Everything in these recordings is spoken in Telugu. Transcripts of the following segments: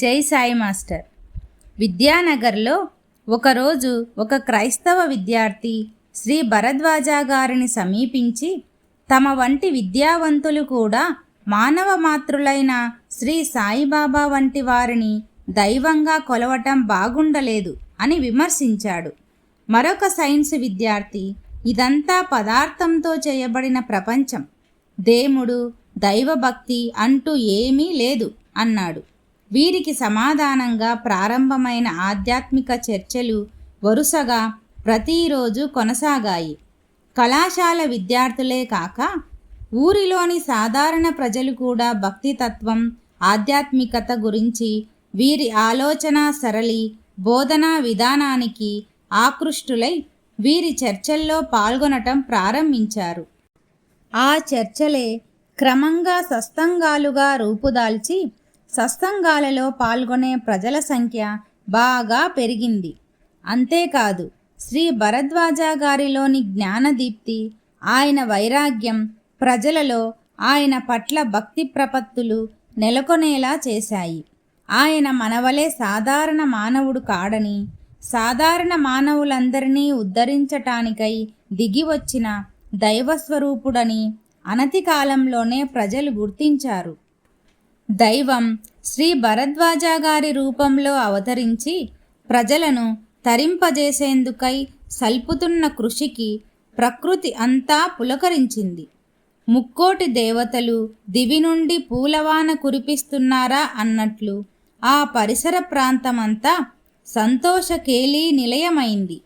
జై సాయి మాస్టర్. విద్యానగర్లో ఒకరోజు ఒక క్రైస్తవ విద్యార్థి శ్రీ భరద్వాజ గారిని సమీపించి తమ వంటి విద్యావంతులు కూడా మానవ మాతృలైన శ్రీ సాయిబాబా వంటి వారిని దైవంగా కొలవటం బాగుండలేదు అని విమర్శించాడు. మరొక సైన్స్ విద్యార్థి ఇదంతా పదార్థంతో చేయబడిన ప్రపంచం. దేవుడు దైవభక్తి అంటూ ఏమీ లేదు అన్నాడు. వీరికి సమాధానంగా ప్రారంభమైన ఆధ్యాత్మిక చర్చలు వరుసగా ప్రతిరోజు కొనసాగాయి. కళాశాల విద్యార్థులే కాక ఊరిలోని సాధారణ ప్రజలు కూడా భక్తితత్వం ఆధ్యాత్మికత గురించి వీరి ఆలోచన సరళి బోధనా విధానానికి ఆకృష్టులై వీరి చర్చల్లో పాల్గొనటం ప్రారంభించారు. ఆ చర్చలే క్రమంగా సస్తంగాలుగా రూపుదాల్చి సత్సంగాలలో పాల్గొనే ప్రజల సంఖ్య బాగా పెరిగింది. అంతేకాదు శ్రీ భరద్వాజ గారిలోని జ్ఞానదీప్తి ఆయన వైరాగ్యం ప్రజలలో ఆయన పట్ల భక్తి ప్రపత్తులు నెలకొనేలా చేశాయి. ఆయన మనవలే సాధారణ మానవుడు కాడని సాధారణ మానవులందరినీ ఉద్ధరించటానికై దిగివచ్చిన దైవస్వరూపుడని అనతి కాలంలోనే ప్రజలు గుర్తించారు. దైవం శ్రీ భరద్వాజ గారి రూపంలో అవతరించి ప్రజలను తరింపజేసేందుకై సల్పుతున్న కృషికి ప్రకృతి అంతా పులకరించింది. ముక్కోటి దేవతలు దివి నుండి పూలవాన కురిపిస్తున్నారా అన్నట్లు ఆ పరిసర ప్రాంతమంతా సంతోషకేలీ నిలయమైంది.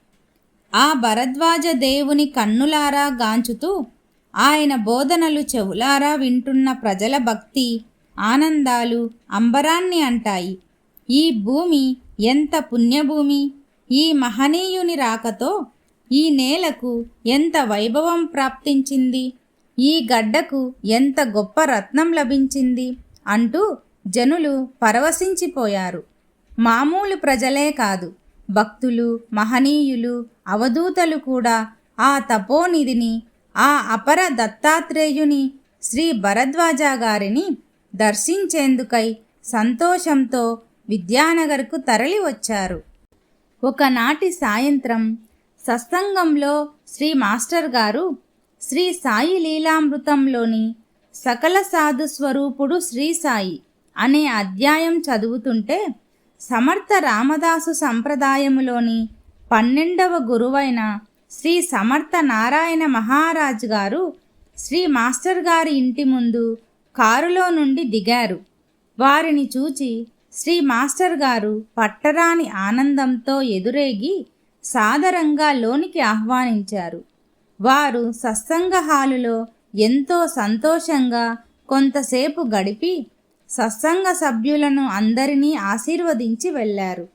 ఆ భరద్వాజ దేవుని కన్నులారా గాంచుతూ ఆయన బోధనలు చెవులారా వింటున్న ప్రజల భక్తి ఆనందాలు అంబరాన్ని అంటాయి. ఈ భూమి ఎంత పుణ్యభూమి? ఈ మహనీయుని రాకతో ఈ నేలకు ఎంత వైభవం ప్రాప్తించింది? ఈ గడ్డకు ఎంత గొప్ప రత్నం లభించింది? అంటూ జనులు పరవశించిపోయారు. మామూలు ప్రజలే కాదు. భక్తులు మహనీయులు అవధూతలు కూడా ఆ తపోనిధిని ఆ అపర దత్తాత్రేయుని శ్రీ భరద్వాజ గారిని దర్శించేందుకై సంతోషంతో విద్యానగర్కు తరలి వచ్చారు ఒకనాటి సాయంత్రం సత్సంగంలో శ్రీ మాస్టర్ గారు శ్రీ సాయి లీలామృతంలోని సకల సాధు స్వరూపుడు శ్రీ సాయి అనే అధ్యాయం చదువుతుంటే సమర్థ రామదాసు సంప్రదాయములోని పన్నెండవ గురువైన శ్రీ సమర్థ నారాయణ మహారాజ్ గారు శ్రీ మాస్టర్ గారి ఇంటి ముందు కారులో నుండి దిగారు. వారిని చూచి శ్రీ మాస్టర్ గారు పట్టరాని ఆనందంతో ఎదురేగి సాదరంగా లోనికి ఆహ్వానించారు. వారు సత్సంగ హాలులో ఎంతో సంతోషంగా కొంతసేపు గడిపి సత్సంగ సభ్యులను అందరినీ ఆశీర్వదించి వెళ్ళారు.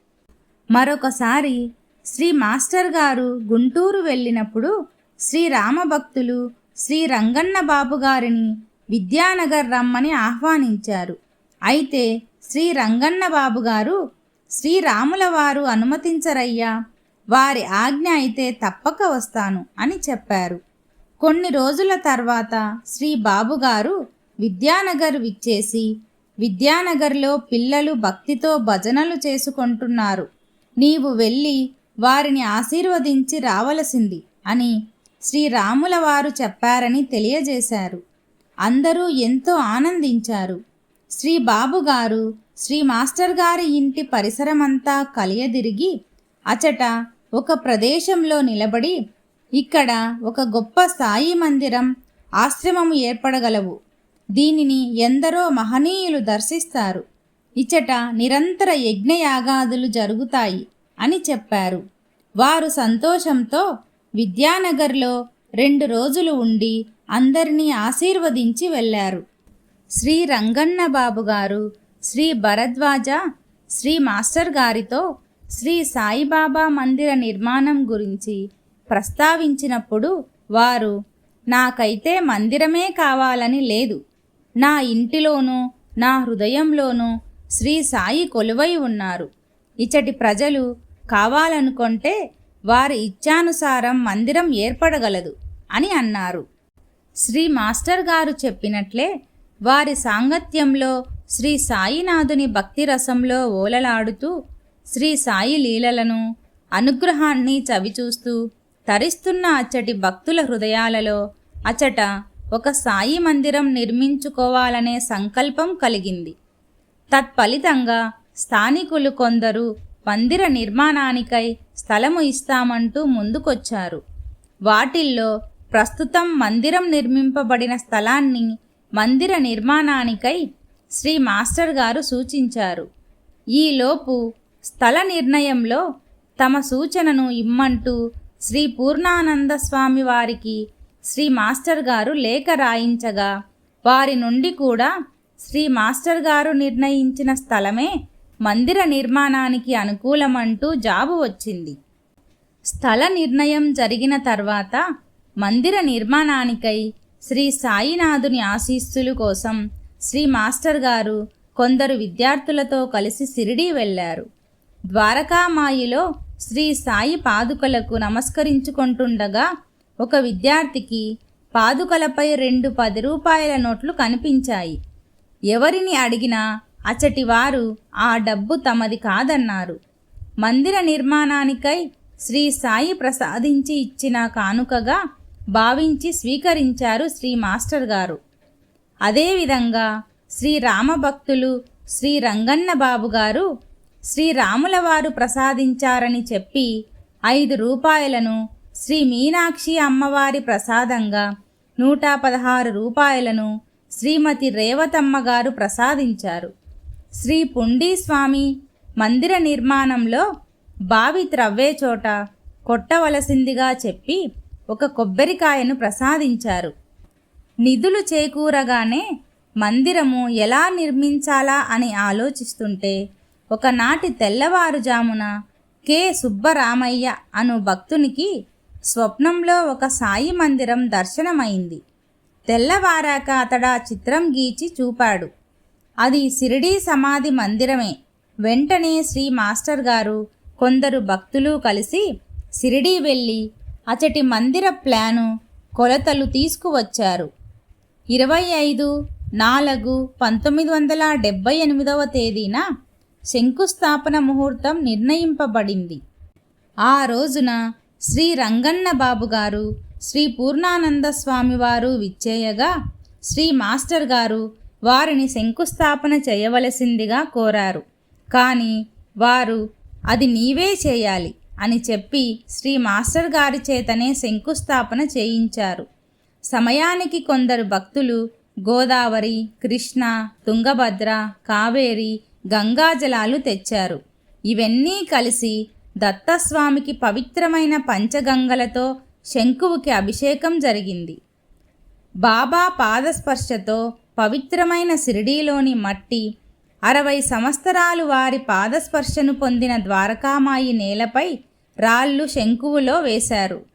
మరొకసారి శ్రీ మాస్టర్ గారు గుంటూరు వెళ్ళినప్పుడు శ్రీ రామభక్తులు శ్రీ రంగన్న బాబు గారిని విద్యానగర్ రమ్మని ఆహ్వానించారు. అయితే శ్రీ రంగన్న బాబు గారు శ్రీరాముల వారు అనుమతించరయ్యా. వారి ఆజ్ఞ అయితే తప్పక వస్తాను అని చెప్పారు. కొన్ని రోజుల తర్వాత శ్రీ బాబుగారు విద్యానగర్ విచ్చేసి విద్యానగర్లో పిల్లలు భక్తితో భజనలు చేసుకుంటున్నారు. నీవు వెళ్ళి వారిని ఆశీర్వదించి రావలసింది అని శ్రీరాముల వారు చెప్పారని తెలియజేశారు. అందరూ ఎంతో ఆనందించారు. శ్రీ బాబుగారు శ్రీ మాస్టర్ గారి ఇంటి పరిసరమంతా కలియదిరిగి అచట ఒక ప్రదేశంలో నిలబడి ఇక్కడ ఒక గొప్ప సాయి మందిరం ఆశ్రమము ఏర్పడగలవు. దీనిని ఎందరో మహనీయులు దర్శిస్తారు. ఇచట నిరంతర యజ్ఞయాగాదులు జరుగుతాయి అని చెప్పారు. వారు సంతోషంతో విద్యానగర్లో రెండు రోజులు ఉండి అందరినీ ఆశీర్వదించి వెళ్ళారు. శ్రీ రంగన్న బాబు గారు శ్రీ భరద్వాజ శ్రీ మాస్టర్ గారితో శ్రీ సాయిబాబా మందిర నిర్మాణం గురించి ప్రస్తావించినప్పుడు వారు నాకైతే మందిరమే కావాలని లేదు. నా ఇంటిలోనూ నా హృదయంలోనూ శ్రీ సాయి కొలువై ఉన్నారు. ఇచ్చటి ప్రజలు కావాలనుకుంటే వారి ఇచ్ఛానుసారం మందిరం ఏర్పడగలదు అని అన్నారు. శ్రీ మాస్టర్ గారు చెప్పినట్లే వారి సాంగత్యంలో శ్రీ సాయినాథుని భక్తి రసంలో ఓలలాడుతూ శ్రీ సాయి లీలలను అనుగ్రహాన్ని చవిచూస్తూ తరిస్తున్న అచ్చటి భక్తుల హృదయాలలో అచట ఒక సాయి మందిరం నిర్మించుకోవాలనే సంకల్పం కలిగింది. తత్ఫలితంగా స్థానికులు కొందరు మందిర నిర్మాణానికై స్థలము ఇస్తామంటూ ముందుకొచ్చారు. వాటిల్లో ప్రస్తుతం మందిరం నిర్మింపబడిన స్థలాన్ని మందిర నిర్మాణానికై శ్రీ మాస్టర్ గారు సూచించారు. ఈలోపు స్థల నిర్ణయంలో తమ సూచనను ఇమ్మంటూ శ్రీ పూర్ణానంద స్వామి వారికి శ్రీ మాస్టర్ గారు లేఖ రాయించగా వారి నుండి కూడా శ్రీ మాస్టర్ గారు నిర్ణయించిన స్థలమే మందిర నిర్మాణానికి అనుకూలమంటూ జాబు వచ్చింది. స్థల నిర్ణయం జరిగిన తర్వాత మందిర నిర్మాణానికై శ్రీ సాయినాథుని ఆశీస్సులు కోసం శ్రీ మాస్టర్ గారు కొందరు విద్యార్థులతో కలిసి సిరిడి వెళ్ళారు. ద్వారకామాయిలో శ్రీ సాయి పాదుకలకు నమస్కరించుకుంటుండగా ఒక విద్యార్థికి పాదుకలపై రెండు పది రూపాయల నోట్లు కనిపించాయి. ఎవరిని అడిగినా అచటి వారు ఆ డబ్బు తమది కాదన్నారు. మందిర నిర్మాణానికై శ్రీ సాయి ప్రసాదించి ఇచ్చిన కానుకగా భావించి స్వీకరించారు శ్రీ మాస్టర్ గారు. అదేవిధంగా శ్రీ రామభక్తులు శ్రీ రంగన్న బాబు గారు శ్రీరాముల వారు ప్రసాదించారని చెప్పి ఐదు రూపాయలను శ్రీ మీనాక్షి అమ్మవారి ప్రసాదంగా నూట పదహారు రూపాయలను శ్రీమతి రేవతమ్మ గారు ప్రసాదించారు. శ్రీ పుండీస్వామి మందిర నిర్మాణంలో బావి త్రవ్వే చోట కొట్టవలసిందిగా చెప్పి ఒక కొబ్బరికాయను ప్రసాదించారు. నిధులు చేకూరగానే మందిరము ఎలా నిర్మించాలా అని ఆలోచిస్తుంటే ఒకనాటి తెల్లవారుజామున కె. సుబ్బరామయ్య అను భక్తునికి స్వప్నంలో ఒక సాయి మందిరం దర్శనమైంది. తెల్లవారాక అతడా చిత్రం గీచి చూపాడు. అది సిరిడీ సమాధి మందిరమే. వెంటనే శ్రీ మాస్టర్ గారు కొందరు భక్తులు కలిసి సిరిడీ వెళ్ళి అచటి మందిర ప్లాను కొలతలు తీసుకువచ్చారు. ఇరవై ఐదు నాలుగు పంతొమ్మిది వందల డెబ్బై ఎనిమిదవ తేదీన శంకుస్థాపన ముహూర్తం నిర్ణయింపబడింది. ఆ రోజున శ్రీ రంగన్న బాబు గారు శ్రీ పూర్ణానంద స్వామి వారు విచ్చేయగా శ్రీ మాస్టర్ గారు వారిని శంకుస్థాపన చేయవలసిందిగా కోరారు. కానీ వారు అది నీవే చేయాలి. అని చెప్పి శ్రీ మాస్టర్ గారి చేతనే శంకుస్థాపన చేయించారు. సమయానికి కొందరు భక్తులు గోదావరి కృష్ణ తుంగభద్ర కావేరి గంగాజలాలు తెచ్చారు. ఇవన్నీ కలిసి దత్తస్వామికి పవిత్రమైన పంచగంగలతో శంకువుకి అభిషేకం జరిగింది. బాబా పాదస్పర్శతో పవిత్రమైన సిరిడీలోని మట్టి అరవై సంవత్సరాలు వారి పాదస్పర్శను పొందిన ద్వారకామాయి నేలపై రాళ్ళు శంకువులో వేశారు.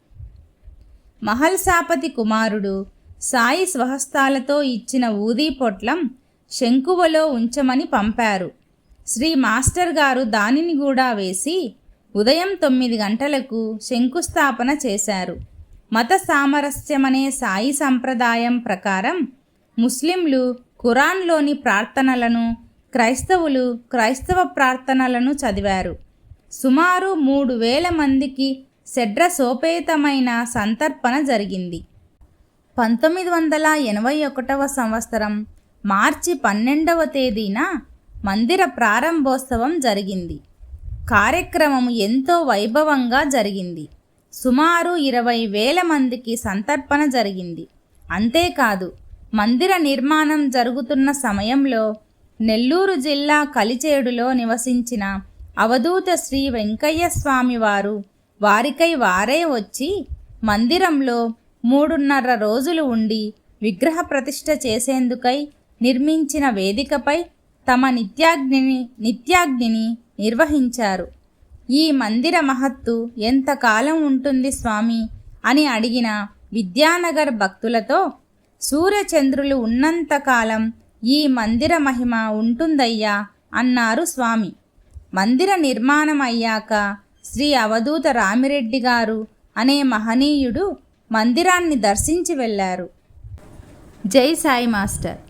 మహల్సాపతి కుమారుడు సాయి స్వహస్తాలతో ఇచ్చిన ఊదీ పొట్లం శంకువలో ఉంచమని పంపారు. శ్రీ మాస్టర్ గారు దానిని కూడా వేసి ఉదయం తొమ్మిది గంటలకు శంకుస్థాపన చేశారు. మత సామరస్యమనే సాయి సంప్రదాయం ప్రకారం ముస్లింలు ఖురాన్లోని ప్రార్థనలను క్రైస్తవులు క్రైస్తవ ప్రార్థనలను చదివారు. సుమారు మూడు వేల మందికి సోపేతమైన సంతర్పణ జరిగింది. పంతొమ్మిది వందల ఎనభై ఒకటవ సంవత్సరం మార్చి పన్నెండవ తేదీన మందిర ప్రారంభోత్సవం జరిగింది. కార్యక్రమం ఎంతో వైభవంగా జరిగింది. సుమారు ఇరవై వేల మందికి సంతర్పణ జరిగింది. అంతేకాదు మందిర నిర్మాణం జరుగుతున్న సమయంలో నెల్లూరు జిల్లా కలిచేడులో నివసించిన అవధూత శ్రీ వెంకయ్య స్వామి వారు వారికై వారే వచ్చి మందిరంలో మూడున్నర రోజులు ఉండి విగ్రహ ప్రతిష్ఠ చేసేందుకై నిర్మించిన వేదికపై తమ నిత్యాగ్నిని నిత్యాగ్నిని నిర్వహించారు. ఈ మందిర మహత్తు ఎంతకాలం ఉంటుంది స్వామి? అని అడిగిన విద్యానగర్ భక్తులతో సూర్యచంద్రులు ఉన్నంతకాలం ఈ మందిర మహిమ ఉంటుందయ్యా? అన్నారు స్వామి. మందిర నిర్మాణం అయ్యాక శ్రీ అవధూత రామిరెడ్డి గారు అనే మహనీయుడు మందిరాన్ని దర్శించి వెళ్ళారు. జై సాయి మాస్టర్.